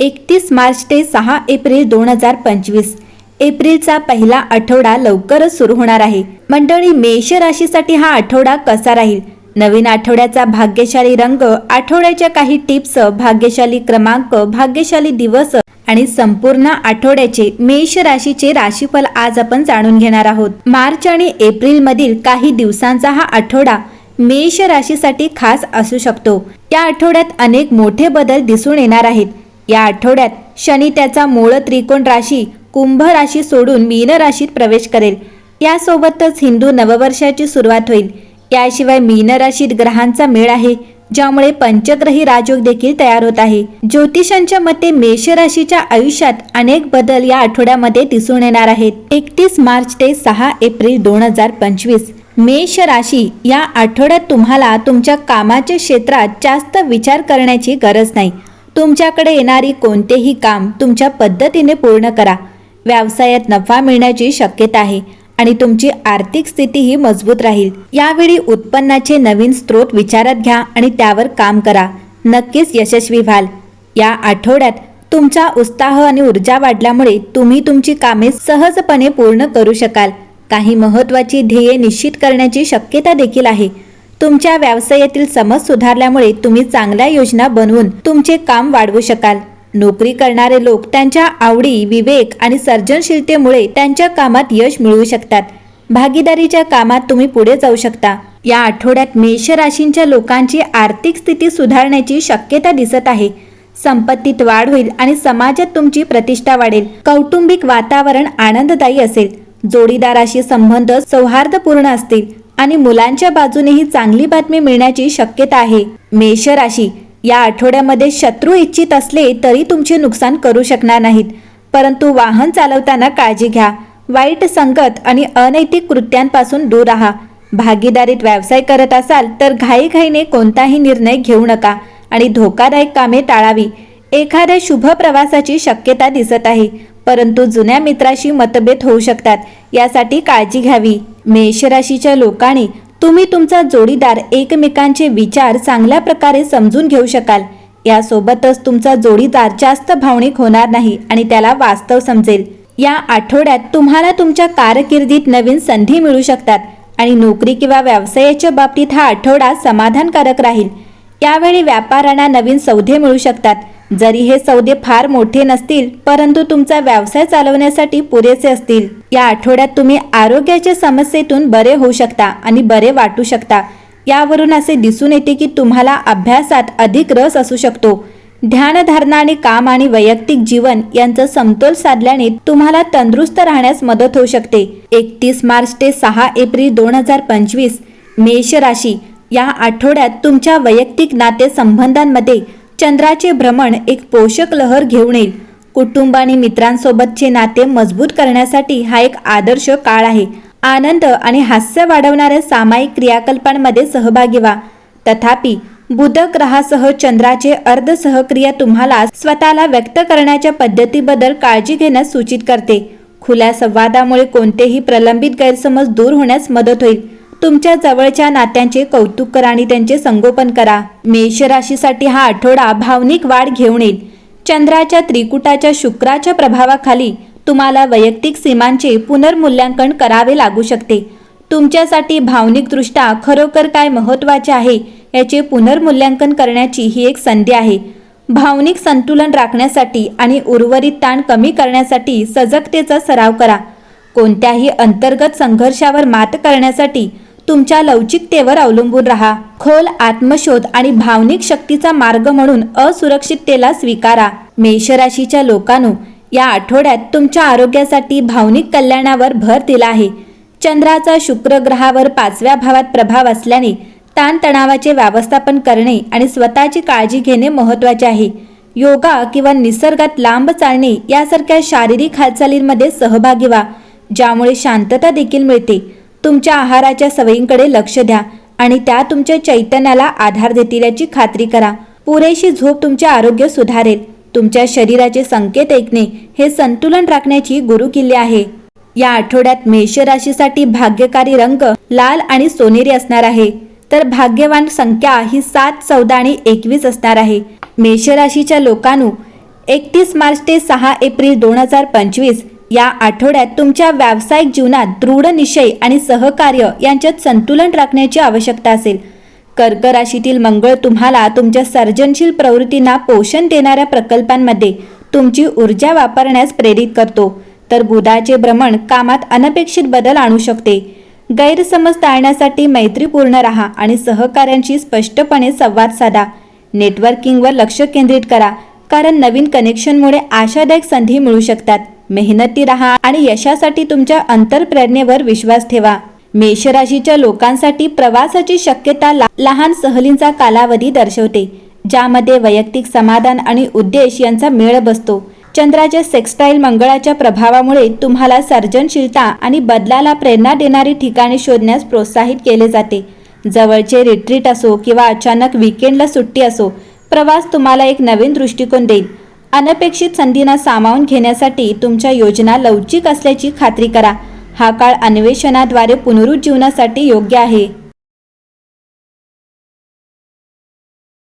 एकतीस मार्च ते सहा एप्रिल दोन हजार पंचवीस. एप्रिलचा पहिला आठवडा लवकरच सुरू होणार आहे. मंडळी मेष राशीसाठी हा आठवडा कसा राहील? नवीन आठवड्याचा भाग्यशाली रंग आठवड्याच्या काही टिप्स भाग्यशाली क्रमांक भाग्यशाली दिवस आणि संपूर्ण आठवड्याचे मेष राशीचे राशीफल आज आपण जाणून घेणार आहोत. मार्च आणि एप्रिल मधील काही दिवसांचा हा आठवडा मेष राशीसाठी खास असू शकतो. या आठवड्यात अनेक मोठे बदल दिसून येणार आहेत. या आठवड्यात शनी त्याचा मूळ त्रिकोण राशी कुंभ राशी सोडून मीन राशीत प्रवेश करेल. यासोबतच हिंदू नववर्षाची सुरुवात होईल. याशिवाय मीन राशीत ग्रहांचा मेळ आहे ज्यामुळे पंचग्रही राजयोग देखील तयार होत आहे. ज्योतिषांच्या मते मेष राशीच्या आयुष्यात अनेक बदल या आठवड्यामध्ये दिसून येणार आहेत. एकतीस मार्च ते सहा एप्रिल दोन हजार पंचवीस. मेष राशी या आठवड्यात तुम्हाला तुमच्या कामाच्या क्षेत्रात जास्त विचार करण्याची गरज नाही. तुमच्याकडे येणारी कोणतेही काम तुमच्या पद्धतीने पूर्ण करा. व्यवसायात नफा मिळण्याची शक्यता आहे आणि तुमची आर्थिक स्थितीही मजबूत राहील. यावेळी उत्पन्नाचे नवीन स्रोत विचारात घ्या आणि त्यावर काम करा. नक्कीच यशस्वी व्हाल. या आठवड्यात तुमचा उत्साह आणि ऊर्जा वाढल्यामुळे तुम्ही तुमची कामे सहजपणे पूर्ण करू शकाल. काही महत्त्वाची ध्येये निश्चित करण्याची शक्यता देखील आहे. तुमच्या व्यवसायातील समज सुधारल्यामुळे तुम्ही चांगल्या योजना बनवून तुमचे काम वाढवू शकाल. नोकरी करणारे लोक त्यांच्या आवडी विवेक आणि सर्जनशीलतेमुळे त्यांच्या कामात यश मिळवू शकतात. भागीदारीच्या कामात तुम्ही पुढे जाऊ शकता. या आठवड्यात मेष राशींच्या लोकांची आर्थिक स्थिती सुधारण्याची शक्यता दिसत आहे. संपत्तीत वाढ होईल आणि समाजात तुमची प्रतिष्ठा वाढेल. कौटुंबिक वातावरण आनंददायी असेल. जोडीदाराशी संबंध सौहार्दपूर्ण असतील. आणि मुलांच्या बाजूनेही चांगली बातमी मिळण्याची शक्यता आहे. मेष राशी या आठवड्यामध्ये शत्रू इच्छित असले तरी तुमचे नुकसान करू शकणार नाहीत. परंतु वाहन चालवताना काळजी घ्या. वाईट संगत आणि अनैतिक कृत्यांपासून दूर राहा. भागीदारीत व्यवसाय करत असाल तर घाईघाईने कोणताही निर्णय घेऊ नका आणि धोकादायक कामे टाळावी. एखाद्या शुभ प्रवासाची शक्यता दिसत आहे. परंतु जुन्या मित्राशी मतभेद होऊ शकतात. यासाठी काळजी घ्यावी. मेष राशीच्या लोकांनी तुम्ही तुमचा जोडीदार एकमेकांचे विचार चांगल्या प्रकारे समजून घेऊ शकाल. यासोबतच तुमचा जोडीदार जास्त भावनिक होणार नाही आणि त्याला वास्तव समजेल. या आठवड्यात तुम्हाला तुमच्या कारकिर्दीत नवीन संधी मिळू शकतात आणि नोकरी किंवा व्यवसायाच्या बाबतीत हा आठवडा समाधानकारक राहील. यावेळी व्यापाऱ्यांना नवीन सौदे मिळू शकतात. जरी हे सौदे फार मोठे नसतील परंतु तुमचा व्यवसाय चालवण्यासाठी पुरेसे असतील. या आठवड्यात तुम्ही आरोग्याच्या समस्येतून बरे होऊ शकता आणि बरे वाटू शकता. यावरून असे दिसून येते की तुम्हाला अभ्यासात अधिक रस असू शकतो. ध्यानधारणा आणि काम आणि वैयक्तिक जीवन यांचा समतोल साधल्याने तुम्हाला तंदुरुस्त राहण्यास मदत होऊ शकते. एकतीस मार्च ते सहा एप्रिल दोन हजार पंचवीस मेष राशी. या आठवड्यात तुमच्या वैयक्तिक नातेसंबंधांमध्ये चंद्राचे भ्रमण एक पोषक लहर घेऊन येईल. कुटुंब आणि मित्रांसोबतचे नाते मजबूत करण्यासाठी हा एक आदर्श काळ आहे. आनंद आणि हास्य वाढवणाऱ्या सामायिक क्रियाकल्पांमध्ये सहभागी व्हा. तथापि बुध ग्रहासह चंद्राचे अर्ध सहक्रिया तुम्हाला स्वतःला व्यक्त करण्याच्या पद्धतीबद्दल काळजी घेण्यास सूचित करते. खुल्या संवादामुळे कोणतेही प्रलंबित गैरसमज दूर होण्यास मदत होईल. तुमच्या जवळच्या नात्यांचे कौतुक करा आणि त्यांचे संगोपन करा. मेष राशीसाठी हा आठवडा भावनिक वाढ घेऊन येईल. चंद्राच्या त्रिकुटाच्या शुक्राच्या प्रभावाखाली तुम्हाला वैयक्तिक सीमांचे पुनर्मूल्यांकन करावे लागू शकते. तुमच्यासाठी भावनिकदृष्ट्या खरोखर काय महत्त्वाचे आहे याचे पुनर्मूल्यांकन करण्याची ही एक संधी आहे. भावनिक संतुलन राखण्यासाठी आणि उर्वरित ताण कमी करण्यासाठी सजगतेचा सराव करा. कोणत्याही अंतर्गत संघर्षावर मात करण्यासाठी तुमच्या लवचिकतेवर अवलंबून राहा. खोल आत्मशोध आणि भावनिक शक्तीचा मार्ग म्हणून असुरक्षिततेला स्वीकारा. मेषराशीच्या लोकांनो या आठवड्यात तुमच्या आरोग्यासाठी भावनिक कल्याणावर भर दिला आहे. चंद्राचा शुक्र ग्रहावर पाचव्या भावात प्रभाव असल्याने ताणतणावाचे व्यवस्थापन करणे आणि स्वतःची काळजी घेणे महत्त्वाचे आहे. योगा किंवा निसर्गात लांब चालणे यासारख्या शारीरिक हालचालींमध्ये सहभागी व्हा ज्यामुळे शांतता देखील मिळते. तुमच्या आहाराच्या सवयींकडे लक्ष द्या आणि त्या तुमच्या चैतन्याला आधार देतील याची खात्री करा. पुरेशी झोप तुमचे आरोग्य सुधारेल. तुमच्या शरीराचे संकेत ऐकणे हे संतुलन राखण्याची गुरुकिल्ली आहे. या आठवड्यात मेष राशीसाठी भाग्यकारी रंग लाल आणि सोनेरी असणार आहे. तर भाग्यवान संख्या ही सात चौदा आणि एकवीस असणार आहे. मेष राशीच्या लोकांनो एकतीस मार्च ते सहा एप्रिल दोन हजार पंचवीस या आठवड्यात तुमच्या व्यावसायिक जीवनात दृढ निश्चय आणि सहकार्य यांच्यात संतुलन राखण्याची आवश्यकता असेल. कर्क राशीतील मंगळ तुम्हाला तुमच्या सर्जनशील प्रवृत्तींना पोषण देणाऱ्या प्रकल्पांमध्ये तुमची ऊर्जा वापरण्यास प्रेरित करतो. तर बुधाचे भ्रमण कामात अनपेक्षित बदल आणू शकते. गैरसमज टाळण्यासाठी मैत्रीपूर्ण राहा आणि सहकाऱ्यांशी स्पष्टपणे संवाद साधा. नेटवर्किंगवर लक्ष केंद्रित करा कारण नवीन कनेक्शनमुळे आशादायक संधी मिळू शकतात. मेहनती राहा आणि यशासाठी तुमच्या अंतरप्रेरणेवर विश्वास ठेवा. मेषराशीच्या लोकांसाठी प्रवासाची शक्यता लहान सहलींचा कालावधी दर्शवते ज्यामध्ये वैयक्तिक समाधान आणि उद्देश यांचा मेळ बसतो. चंद्राच्या सेक्स्टाईल मंगळाच्या प्रभावामुळे तुम्हाला सर्जनशीलता आणि बदलाला प्रेरणा देणारी ठिकाणे शोधण्यास प्रोत्साहित केले जाते. जवळचे रिट्रीट असो किंवा अचानक विकेंडला सुट्टी असो प्रवास तुम्हाला एक नवीन दृष्टिकोन देईल. अनपेक्षित संधींना सामावून घेण्यासाठी तुमच्या योजना लवचिक असल्याची खात्री करा. हा काळ अन्वेषणाद्वारे पुनरुज्जीवनासाठी योग्य आहे.